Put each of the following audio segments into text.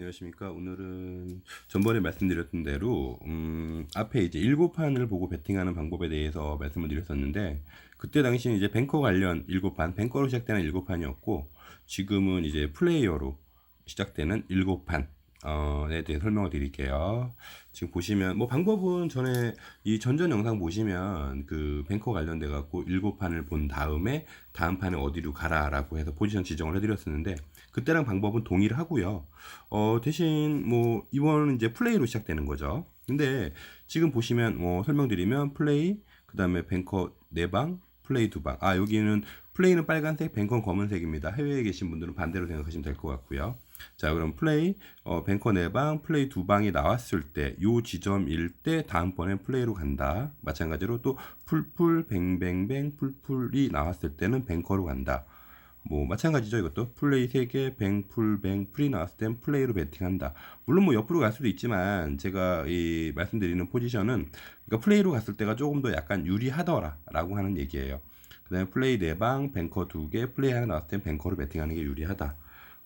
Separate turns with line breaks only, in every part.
안녕하십니까. 오늘은 전번에 말씀드렸던 대로 음, 앞에 이제 일곱 판을 보고 베팅하는 방법에 대해서 말씀을 드렸었는데 그때 당시는 이제 뱅커 관련 일곱 판, 뱅커로 시작되는 일곱 판이었고 지금은 이제 플레이어로 시작되는 일곱 판. 어,에 대해 설명을 드릴게요. 지금 보시면 뭐 방법은 전에 이 전전 영상 보시면 그 뱅커 관련돼 갖고 일곱 판을 본 다음에 다음 판에 어디로 가라라고 해서 포지션 지정을 해드렸었는데 그때랑 방법은 동일하고요. 어, 대신 뭐 이번은 이제 플레이로 시작되는 거죠. 근데 지금 보시면 뭐 설명드리면 플레이 그 다음에 뱅커 4방 플레이 2방. 아, 여기는 플레이는 빨간색, 뱅커는 검은색입니다. 해외에 계신 분들은 반대로 생각하시면 될 것 같고요. 자, 그럼 플레이 어, 뱅커 4방, 플레이 2방이 나왔을 때 요 지점일 때 다음번에 플레이로 간다. 마찬가지로 또 풀풀 뱅뱅뱅 풀풀이 나왔을 때는 뱅커로 간다. 뭐 마찬가지죠 이것도 플레이 3개 뱅풀 뱅풀이 나왔을 땐 플레이로 베팅한다 물론 뭐 옆으로 갈 수도 있지만 제가 이 말씀드리는 포지션은 그러니까 플레이로 갔을 때가 조금 더 약간 유리하더라 라고 하는 얘기예요 그 다음에 플레이 4방 뱅커 2개 플레이 하나 나왔을 땐 뱅커로 베팅하는 게 유리하다.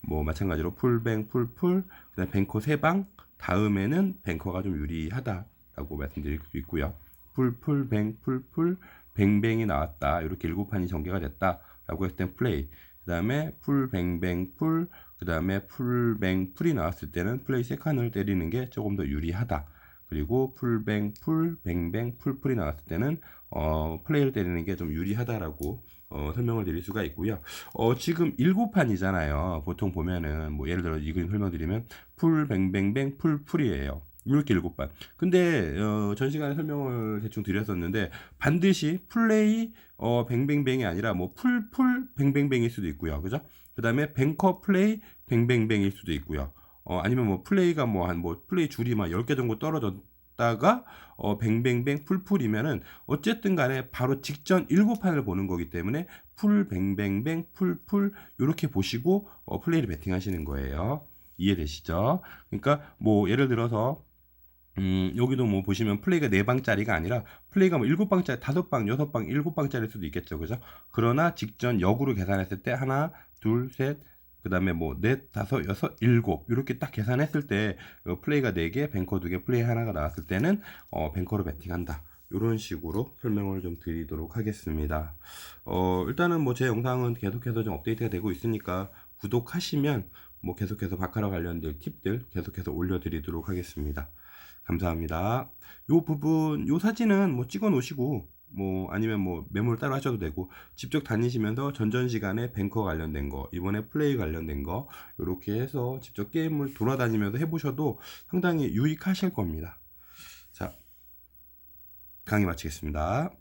뭐 마찬가지로 풀뱅 풀풀 그 다음에 뱅커 3방 다음에는 뱅커가 좀 유리하다 라고 말씀드릴 수 있고요. 풀풀 뱅 풀풀 뱅뱅이 나왔다. 이렇게 일곱 판이 전개가 됐다 라고 했을 땐 플레이. 그 다음에 풀 뱅뱅 풀 그 다음에 풀뱅 풀이 나왔을 때는 플레이 세 칸을 때리는 게 조금 더 유리하다 그리고 풀뱅 풀 뱅뱅 풀풀이 나왔을 때는 어, 플레이를 때리는 게 좀 유리하다라고 어, 설명을 드릴 수가 있고요. 어, 지금 일곱 판이잖아요. 보통 보면은 뭐 예를 들어 이 그림 설명드리면 풀 뱅뱅뱅 풀풀이에요. 이렇게 일곱 판. 근데 어, 전 시간에 설명을 대충 드렸었는데 반드시 플레이 어, 뱅뱅뱅이 아니라 뭐 풀풀 뱅뱅뱅일 수도 있고요. 그죠? 그다음에 뱅커 플레이 뱅뱅뱅일 수도 있고요. 어, 아니면 뭐 플레이가 뭐한뭐 플레이 줄이 막 10개 정도 떨어졌다가 어, 뱅뱅뱅 풀풀이면은 어쨌든 간에 바로 직전 일곱 판을 보는 거기 때문에 풀 뱅뱅뱅 풀풀 요렇게 보시고 어, 플레이를 베팅하시는 거예요. 이해되시죠? 그러니까 뭐 예를 들어서 음, 여기도 뭐 보시면 플레이가 4방짜리가 아니라 플레이가 뭐 7방짜리, 5방, 6방, 7방짜리일 수도 있겠죠. 그죠? 그러나 직전 역으로 계산했을 때 하나, 둘, 셋, 그 다음에 뭐 넷, 다섯, 여섯, 일곱 이렇게 딱 계산했을 때 어, 플레이가 4개, 뱅커 2개, 플레이 하나가 나왔을 때는 어, 뱅커로 베팅한다. 이런 식으로 설명을 좀 드리도록 하겠습니다. 어, 일단은 뭐 제 영상은 계속해서 좀 업데이트가 되고 있으니까 구독하시면 뭐 계속해서 바카라 관련된 팁들 계속해서 올려드리도록 하겠습니다. 감사합니다. 요 부분, 요 사진은 뭐 찍어 놓으시고, 뭐 아니면 뭐 메모를 따로 하셔도 되고, 직접 다니시면서 전전 시간에 뱅커 관련된 거, 이번에 플레이 관련된 거, 요렇게 해서 직접 게임을 돌아다니면서 해보셔도 상당히 유익하실 겁니다. 자, 강의 마치겠습니다.